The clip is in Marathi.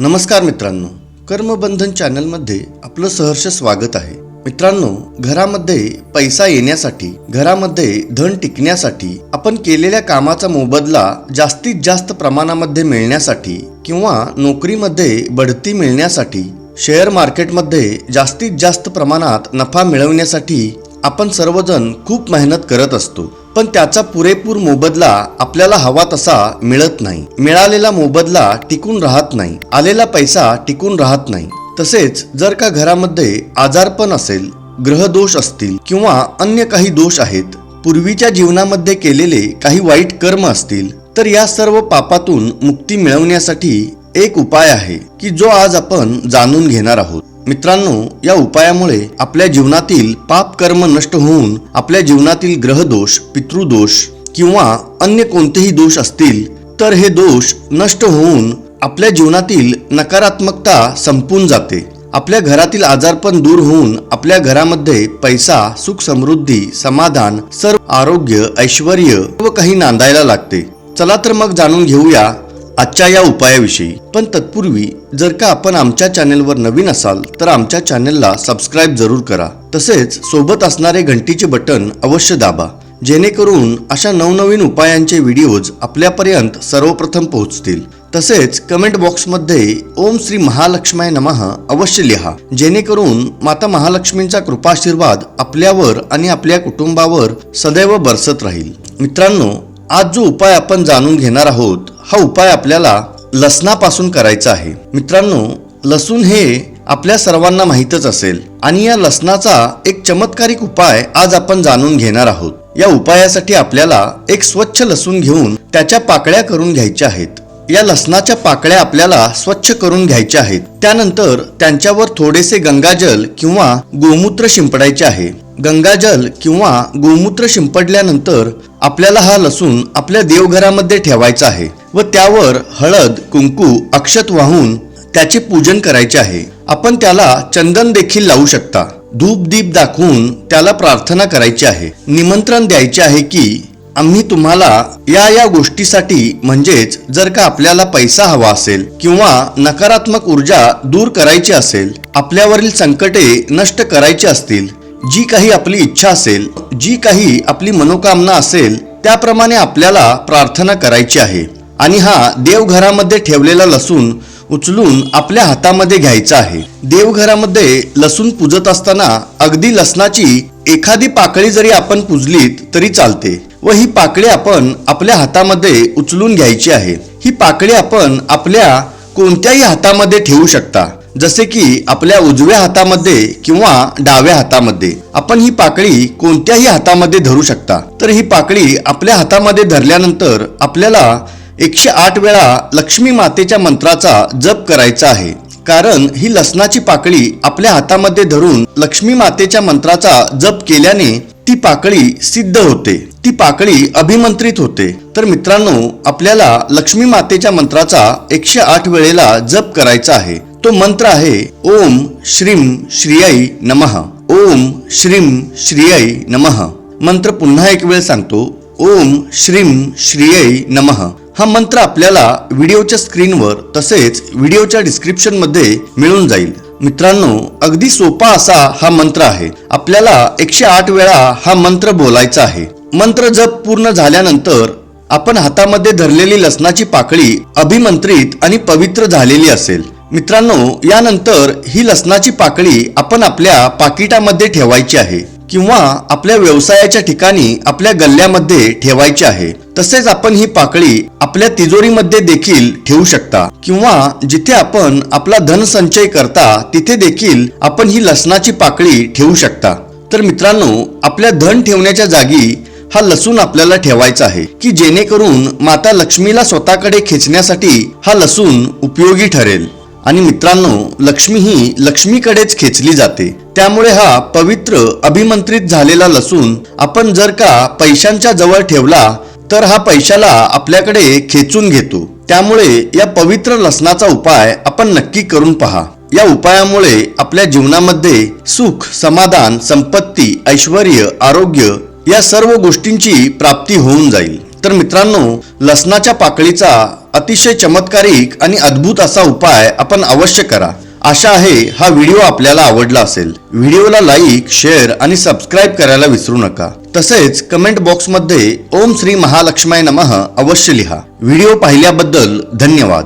नमस्कार मित्रांनो. कर्मबंधन चॅनलमध्ये आपलं सहर्ष स्वागत आहे. मित्रांनो घरामध्ये पैसा येण्यासाठी घरामध्ये धन टिकण्यासाठी आपण केलेल्या कामाचा मोबदला जास्तीत जास्त प्रमाणामध्ये मिळण्यासाठी किंवा नोकरीमध्ये बढती मिळण्यासाठी शेअर मार्केटमध्ये जास्तीत जास्त प्रमाणात नफा मिळवण्यासाठी आपण सर्वजण खूप मेहनत करत असतो. पण त्याचा पुरेपूर मोबदला आपल्याला हवा तसा मिळत नाही. मिळालेला मोबदला टिकून राहत नाही. आलेला पैसा टिकून राहत नाही. तसेच जर का घरामध्ये आजारपण असेल ग्रहदोष असतील किंवा अन्य काही दोष आहेत पूर्वीच्या जीवनामध्ये केलेले काही वाईट कर्म असतील तर या सर्व पापातून मुक्ती मिळवण्यासाठी एक उपाय आहे की जो आज आपण जाणून घेणार आहोत. मित्रांनो या उपायामुळे आपल्या जीवनातील पाप कर्म नष्ट होऊन आपल्या जीवनातील ग्रहदोष पितृदोष किंवा अन्य कोणतेही दोष असतील तर हे दोष नष्ट होऊन आपल्या जीवनातील नकारात्मकता संपून जाते. आपल्या घरातील आजारपण दूर होऊन आपल्या घरामध्ये पैसा सुख समृद्धी समाधान सर्व आरोग्य ऐश्वर सर्व काही नांदायला लागते. चला तर मग जाणून घेऊया आजच्या या उपायाविषयी. पण तत्पूर्वी जर का आपण आमच्या चॅनेलवर नवीन असाल तर आमच्या चॅनेलला सबस्क्राईब जरूर करा. तसेच सोबत असणारे घंटीचे बटन अवश्य दाबा. जेणेकरून अशा नवनवीन उपायांचे व्हिडिओज आपल्यापर्यंत सर्वप्रथम पोहोचतील. तसेच कमेंट बॉक्समध्ये ओम श्री महालक्ष्माय नमः अवश्य लिहा. जेणेकरून माता महालक्ष्मींचा कृपाशीर्वाद आपल्यावर आणि आपल्या कुटुंबावर सदैव बरसत राहील. मित्रांनो आज जो उपाय आपण जाणून घेणार आहोत हा उपाय आपल्याला लसणापासून करायचा आहे. मित्रांनो लसूण हे आपल्या सर्वांना माहीतच असेल आणि या लसणाचा एक चमत्कारिक उपाय आज आपण जाणून घेणार आहोत. या उपायासाठी आपल्याला एक स्वच्छ लसूण घेऊन त्याच्या पाकळ्या करून घ्यायच्या आहेत. या लसणाच्या पाकळ्या आपल्याला स्वच्छ करून घ्यायच्या आहेत. त्यानंतर त्यांच्यावर थोडेसे गंगाजल किंवा गोमूत्र शिंपडायचे आहे. गंगाजल किंवा गोमूत्र शिंपडल्यानंतर आपल्याला हा लसूण आपल्या देवघरामध्ये ठेवायचा आहे व त्यावर हळद कुंकू अक्षत वाहून त्याचे पूजन करायचे आहे. आपण त्याला चंदन देखील लावू शकता. धूप दीप दाखवून त्याला प्रार्थना करायची आहे. निमंत्रण द्यायचे आहे की आम्ही तुम्हाला या या गोष्टीसाठी म्हणजेच जर का आपल्याला पैसा हवा असेल किंवा नकारात्मक ऊर्जा दूर करायची असेल आपल्यावरील संकटे नष्ट करायची असतील जी काही आपली इच्छा असेल जी काही आपली मनोकामना असेल त्याप्रमाणे आपल्याला प्रार्थना करायची आहे. आणि हा देवघरामध्ये ठेवलेला लसूण उचलून आपल्या हातामध्ये घ्यायचा आहे. देवघरामध्ये लसूण पुजत असताना अगदी लसणाची एखादी पाकळी जरी आपण पुजलीत तरी चालते व ही पाकळी आपण आपल्या हातामध्ये उचलून घ्यायची आहे. ही पाकळी आपण आपल्या कोणत्याही हातामध्ये ठेवू शकता. जसे की आपल्या उजव्या हातामध्ये किंवा डाव्या हातामध्ये. आपण ही पाकळी कोणत्याही हातामध्ये धरू शकता. तर ही पाकळी आपल्या हातामध्ये धरल्यानंतर आपल्याला एकशे आठ वेळा लक्ष्मी मातेच्या मंत्राचा जप करायचा आहे. कारण ही लसणाची पाकळी आपल्या हातामध्ये धरून लक्ष्मी मातेच्या मंत्राचा जप केल्याने ती पाकळी सिद्ध होते. ती पाकळी अभिमंत्रित होते. तर मित्रांनो आपल्याला लक्ष्मी मातेच्या मंत्राचा एकशे आठ वेळेला जप करायचा आहे. तो मंत्र आहे ओम श्रीम श्रियाई नमः ओम श्रीम श्रियाई नमः. मंत्र पुन्हा एक वेळ सांगतो ओम श्रीम श्रियाई नमः. हा मंत्र आपल्याला व्हिडिओच्या स्क्रीनवर तसेच व्हिडिओच्या डिस्क्रिप्शनमध्ये मिळून जाईल. मित्रांनो अगदी सोपा असा हा मंत्र आहे. आपल्याला एकशे आठ वेळा हा मंत्र बोलायचा आहे. मंत्र जप पूर्ण झाल्यानंतर आपण हातामध्ये धरलेली लसणाची पाकळी अभिमंत्रित आणि पवित्र झालेली असेल. मित्रांनो यानंतर ही लसणाची पाकळी आपण आपल्या पाकिटामध्ये ठेवायची आहे किंवा आपल्या व्यवसायाच्या ठिकाणी आपल्या गल्ल्यामध्ये ठेवायची आहे. तसेच आपण ही पाकळी आपल्या तिजोरीमध्ये देखील ठेवू शकता किंवा जिथे आपण आपला धनसंचय करता तिथे देखील आपण ही लसणाची पाकळी ठेवू शकता. तर मित्रांनो आपल्या धन ठेवण्याच्या जागी हा लसूण आपल्याला ठेवायचा आहे की जेणेकरून माता लक्ष्मीला स्वतःकडे खेचण्यासाठी हा लसूण उपयोगी ठरेल. आणि मित्रांनो लक्ष्मी ही लक्ष्मीकडेच खेचली जाते. त्यामुळे हा पवित्र अभिमंत्रित झालेला लसूण आपण जर का पैशांच्या जवळ ठेवला तर हा पैशाला आपल्याकडे खेचून घेतो. त्यामुळे या पवित्र लसणाचा उपाय आपण नक्की करून पहा. या उपायामुळे आपल्या जीवनामध्ये सुख समाधान संपत्ती ऐश्वर आरोग्य या सर्व गोष्टींची प्राप्ती होऊन जाईल. तर मित्रांनो लसणाच्या पाकळीचा अतिशय चमत्कारिक आणि अद्भुत असा उपाय आपण अवश्य करा. आशा आहे हा व्हिडिओ आपल्याला आवडला असेल. व्हिडिओला लाईक शेअर आणि सबस्क्राईब करायला विसरू नका. तसेच कमेंट बॉक्समध्ये ओम श्री महालक्ष्माय नमः अवश्य लिहा. व्हिडिओ पाहिल्याबद्दल धन्यवाद.